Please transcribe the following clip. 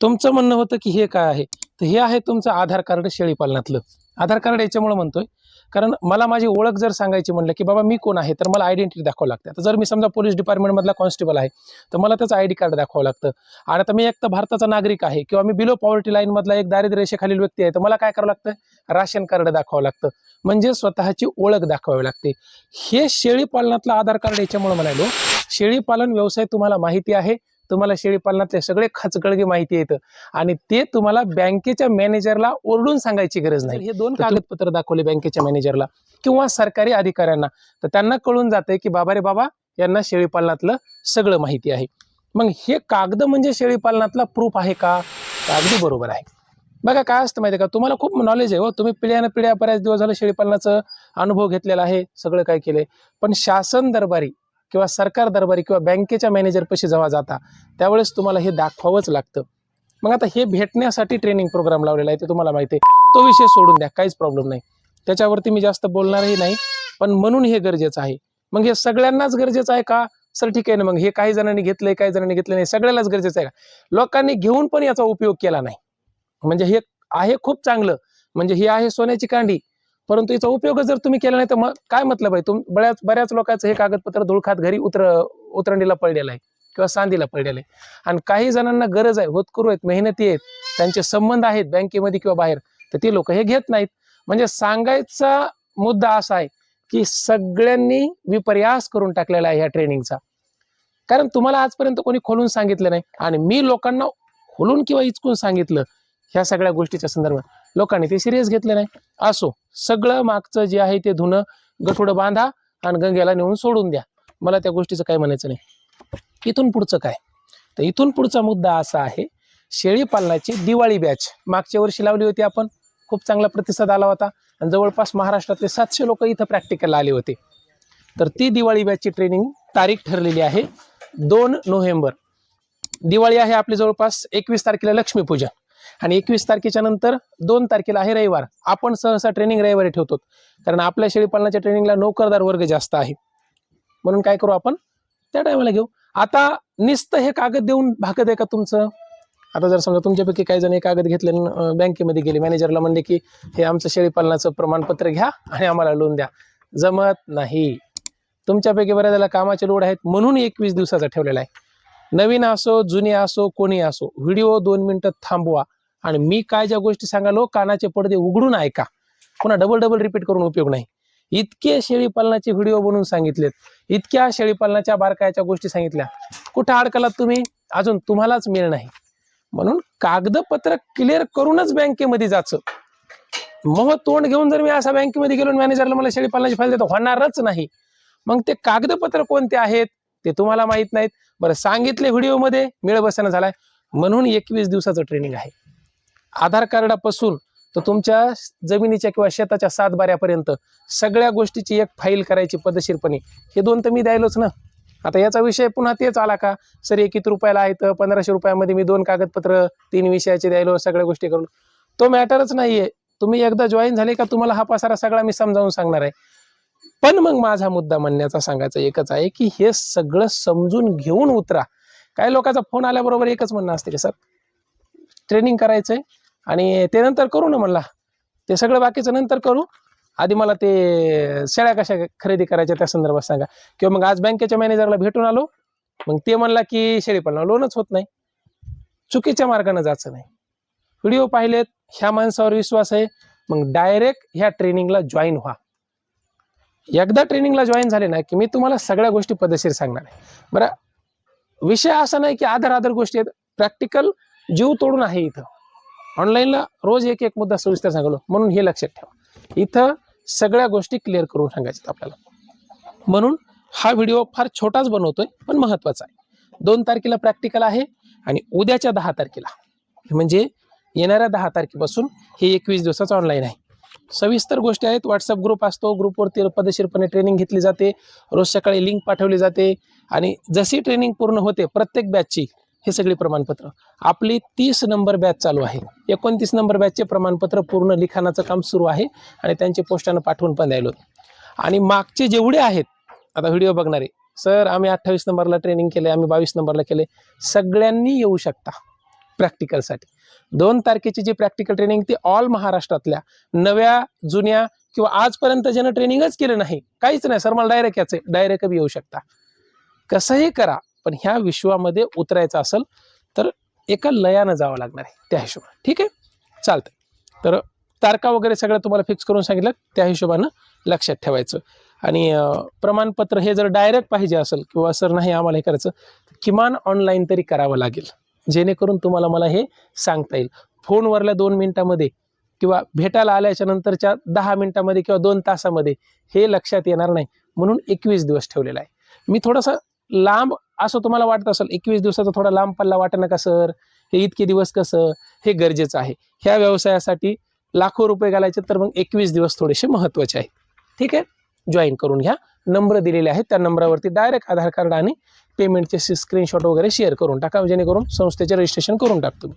तुमचं म्हणणं होतं की हे काय आहे? तर हे आहे तुमचं आधार कार्ड शेळीपालनातलं. आधार कार्ड याच्यामुळे म्हणतोय. कारण मला माझी ओळख जर सांगायची म्हणलं की बाबा मी कोण आहे तर मला आयडेंटिटी दाखवावं लागते. आता जर मी समजा पोलीस डिपार्टमेंटमधला कॉन्स्टेबल आहे तर मला त्याचं आय डी कार्ड दाखवावं लागतं. आणि आता मी एक तर भारताचा नागरिक आहे किंवा मी बिलो पॉवर्टी लाईनमधला एक दारिद्र्य रेषेखालील व्यक्ती आहे तर मला काय करावं लागतं? राशन कार्ड दाखवावं लागतं. म्हणजे स्वतःची ओळख दाखवावी लागते. हे शेळीपालनातलं आधार कार्ड याच्यामुळे म्हणालो शेळीपालन व्यवसाय तुम्हाला माहिती आहे. तुम्हाला शेळीपालनातले सगळे खचकळगे माहिती येतं. आणि ते तुम्हाला बँकेच्या मॅनेजरला ओरडून सांगायची गरज नाही. हे दोन कागदपत्र दाखवले बँकेच्या मॅनेजरला किंवा सरकारी अधिकाऱ्यांना. तर त्यांना कळून जाते की बाबा रे बाबा यांना शेळीपालनातलं सगळं माहिती आहे. मग हे कागद म्हणजे शेळीपालनातला प्रूफ आहे का? अगदी बरोबर आहे. बघा काय असतं माहिती आहे का? तुम्हाला खूप नॉलेज आहे हो. तुम्ही पिढ्यानं पिढ्या बऱ्याच दिवस झालं शेळीपालनाचं अनुभव घेतलेला आहे. सगळं काय केलंय. पण शासन दरबारी किंवा सरकार दरबारी किंवा बँकेच्या मॅनेजरपाशी जेव्हा जाता त्यावेळेस तुम्हाला हे दाखवावंच लागतं. मग आता हे भेटण्यासाठी ट्रेनिंग प्रोग्राम लावलेला आहे ते तुम्हाला माहिती आहे. तो विषय सोडून द्या काहीच प्रॉब्लेम नाही. त्याच्यावरती मी जास्त बोलणारही नाही पण म्हणून हे गरजेचं आहे. मग हे सगळ्यांनाच गरजेचं आहे का? सर ठीक आहे ना मग हे काही जणांनी घेतलंय काही जणांनी घेतलं नाही सगळ्यालाच गरजेचं आहे का? लोकांनी घेऊन पण याचा उपयोग केला नाही. म्हणजे हे आहे खूप चांगलं. म्हणजे ही आहे सोन्याची कांडी. परंतु याचा उपयोग जर तुम्ही केला नाही तर मग काय मतलब आहे? तुम बऱ्याच बऱ्याच लोकांचं हे कागदपत्र धुळखात घरी उतर उतरंडीला पडलेलं आहे किंवा सांदीला पडलेलं आहे. आणि काही जणांना गरज आहे होतकरू आहेत मेहनती आहेत त्यांचे संबंध आहेत बँकेमध्ये किंवा बाहेर तर ते लोक हे घेत नाहीत. म्हणजे सांगायचा मुद्दा असा आहे की सगळ्यांनी विपर्यास करून टाकलेला आहे ह्या ट्रेनिंगचा. कारण तुम्हाला आजपर्यंत कोणी खोलून सांगितलं नाही. आणि मी लोकांना खोलून किंवा इचकून सांगितलं ह्या सगळ्या गोष्टीच्या संदर्भात. लोकांनी ते सिरियस घेतले नाही. असो सगळं मागचं जे आहे ते धुणं गठुडं बांधा आणि गंगेला नेऊन सोडून द्या. मला त्या गोष्टीचं काय म्हणायचं नाही. इथून पुढचं काय? तर इथून पुढचा मुद्दा असा आहे शेळी पालनाची दिवाळी बॅच मागच्या वर्षी लावली होती आपण. खूप चांगला प्रतिसाद आला होता. आणि जवळपास महाराष्ट्रातले सातशे लोक इथं प्रॅक्टिकलला आले होते. तर ती दिवाळी बॅचची ट्रेनिंग तारीख ठरलेली आहे दोन नोव्हेंबर. दिवाळी आहे आपली जवळपास एकवीस तारखेला लक्ष्मीपूजन आणि एकवीस तारखेच्या नंतर दोन तारखेला आहे रविवार. आपण सहसा ट्रेनिंग रविवारी ठेवतो. कारण आपल्या शेळीपालनाच्या ट्रेनिंगला नोकरदार वर्ग जास्त आहे. म्हणून काय करू आपण? त्या टायमाला घेऊ. आता नुसतं हे कागद देऊन भागत आहे का तुमचं? आता जर समजा तुमच्यापैकी काही जण हे कागद घेतले बँकेमध्ये गेले. मॅनेजरला म्हणले की हे आमचं शेळीपालनाचं प्रमाणपत्र घ्या आणि आम्हाला लोन द्या. जमत नाही. तुमच्यापैकी बऱ्याच कामाचे लोड आहेत म्हणून एकवीस दिवसाचा ठेवलेला आहे. नवीन असो जुने असो कोणी असो व्हिडिओ दोन मिनिटं थांबवा. आणि मी काय ज्या गोष्टी सांगालो कानाचे पडदे उघडून ऐका. पुन्हा डबल डबल रिपीट करून उपयोग नाही. इतके शेळीपालनाचे व्हिडिओ बनवून सांगितलेत. इतक्या शेळीपालनाच्या बारकायाच्या गोष्टी सांगितल्या. कुठं अडकलात तुम्ही? अजून तुम्हालाच मिळ नाही. म्हणून कागदपत्र क्लिअर करूनच बँकेमध्ये जायचं मग तोंड घेऊन जर मी असा बँकेमध्ये गेलो मॅनेजरला मला शेळीपालनाची फाईल देतो होणारच नाही. मग ते कागदपत्र कोणते आहेत? ते तुम्हाला माहीत नाहीत. बरं सांगितले व्हिडिओमध्ये मेळ बसणं झालाय. म्हणून एकवीस दिवसाचं ट्रेनिंग आहे. आधार कार्डापासून तर तुमच्या जमिनीच्या किंवा शेताच्या सातबाऱ्यापर्यंत सगळ्या गोष्टीची एक फाईल करायची पद्धतशीरपणे. हे दोन तर मी द्यायलोच ना. आता याचा विषय पुन्हा तेच आला का? सर एक किती रुपयाला आहे तर पंधराशे रुपयामध्ये मी दोन कागदपत्र तीन विषयाचे द्यायलो सगळ्या गोष्टी करून. तो मॅटरच नाहीये. तुम्ही एकदा जॉईन झाले का तुम्हाला हा पसारा सगळा मी समजावून सांगणार आहे. पण मग माझा मुद्दा म्हणण्याचा सांगायचा एकच आहे की हे सगळं समजून घेऊन उतरा. काही लोकांचा फोन आल्याबरोबर एकच म्हणणं असते की सर ट्रेनिंग करायचंय आणि ते नंतर करू ना म्हणला. ते सगळं बाकीचं नंतर करू. आधी मला ते शेळ्या कशा खरेदी करायच्या त्या संदर्भात सांगा. किंवा मग आज बँकेच्या मॅनेजरला भेटून आलो. मग ते म्हणला की शेळीपालना लोनच होत नाही. चुकीच्या मार्गाने जायचं नाही. व्हिडिओ पाहिलेत ह्या माणसावर विश्वास आहे. मग डायरेक्ट ह्या ट्रेनिंगला जॉईन व्हा. एकदा ट्रेनिंगला जॉईन झाले ना की मी तुम्हाला सगळ्या गोष्टी पद्धतशीर सांगणार आहे. बरं विषय असा नाही की आधार आधार गोष्टी आहेत. प्रॅक्टिकल जीव तोडून आहे इथं. ऑनलाईनला रोज एक एक मुद्दा सविस्तर सांगलो म्हणून हे लक्षात ठेवा. इथं सगळ्या गोष्टी क्लिअर करून सांगायच्यात आपल्याला. म्हणून हा व्हिडिओ फार छोटाच बनवतोय पण महत्त्वाचा आहे. दोन तारखेला प्रॅक्टिकल आहे आणि उद्याच्या दहा तारखेला. म्हणजे येणाऱ्या दहा तारखेपासून हे एकवीस दिवसाचं ऑनलाईन आहे. सविस्तर गोष्टी आहेत. व्हॉट्सअप ग्रुप असतो. ग्रुपवरती पद्धतशीरपणे ट्रेनिंग घेतली जाते. रोज सकाळी लिंक पाठवली जाते. आणि जशी ट्रेनिंग पूर्ण होते प्रत्येक बॅचची हे सगळी प्रमाणपत्र. आपली तीस नंबर बॅच चालू आहे. एकोणतीस नंबर बॅचचे प्रमाणपत्र पूर्ण लिखाणाचं काम सुरू आहे आणि त्यांचे पोस्टानं पाठवून पण द्यायलो. आणि मागचे जेवढे आहेत आता व्हिडिओ बघणारे सर आम्ही अठ्ठावीस नंबरला ट्रेनिंग केले आम्ही बावीस नंबरला केले सगळ्यांनी येऊ शकता. प्रॅक्टिकलसाठी दोन तारखेची जी प्रॅक्टिकल ट्रेनिंग ती ऑल महाराष्ट्रातल्या नव्या जुन्या किंवा आजपर्यंत ज्यानं ट्रेनिंगच केलं नाही काहीच नाही सर मला डायरेक्ट याचं डायरेक्ट बी येऊ शकता. कसंही करा पण ह्या विश्वामध्ये उतरायचं असेल तर एका लयानं जावं लागणार आहे त्या हिशोबाने. ठीक आहे? चालतं तर तारका वगैरे सगळं तुम्हाला फिक्स करून सांगितलं त्या हिशोबानं लक्षात ठेवायचं. आणि प्रमाणपत्र हे जर डायरेक्ट पाहिजे असेल किंवा सर नाही आम्हाला हे करायचं किमान ऑनलाईन तरी करावं लागेल. जेणेकरून तुम्हाला मला हे सांगता येईल. फोनवरल्या दोन मिनिटामध्ये किंवा भेटायला आल्याच्या नंतरच्या दहा मिनिटामध्ये किंवा दोन तासामध्ये हे लक्षात येणार नाही. म्हणून एकवीस दिवस ठेवलेला आहे. मी थोडासा लांब असं तुम्हाला वाटत असेल एकवीस दिवसाचा थोडा लांब पल्ला वाटेना का सर? हे इतके दिवस कसं? हे गरजेचं आहे. ह्या व्यवसायासाठी लाखो रुपये घालायचे तर मग एकवीस दिवस थोडेसे महत्त्वाचे आहेत. ठीक आहे? जॉईन करून घ्या. नंबर दिलेले आहेत. त्या नंबरावरती डायरेक्ट आधार कार्ड आणि पेमेंटचे स्क्रीनशॉट वगैरे शेअर करून टाका. जेणेकरून संस्थेचे रजिस्ट्रेशन करून टाकतो मी.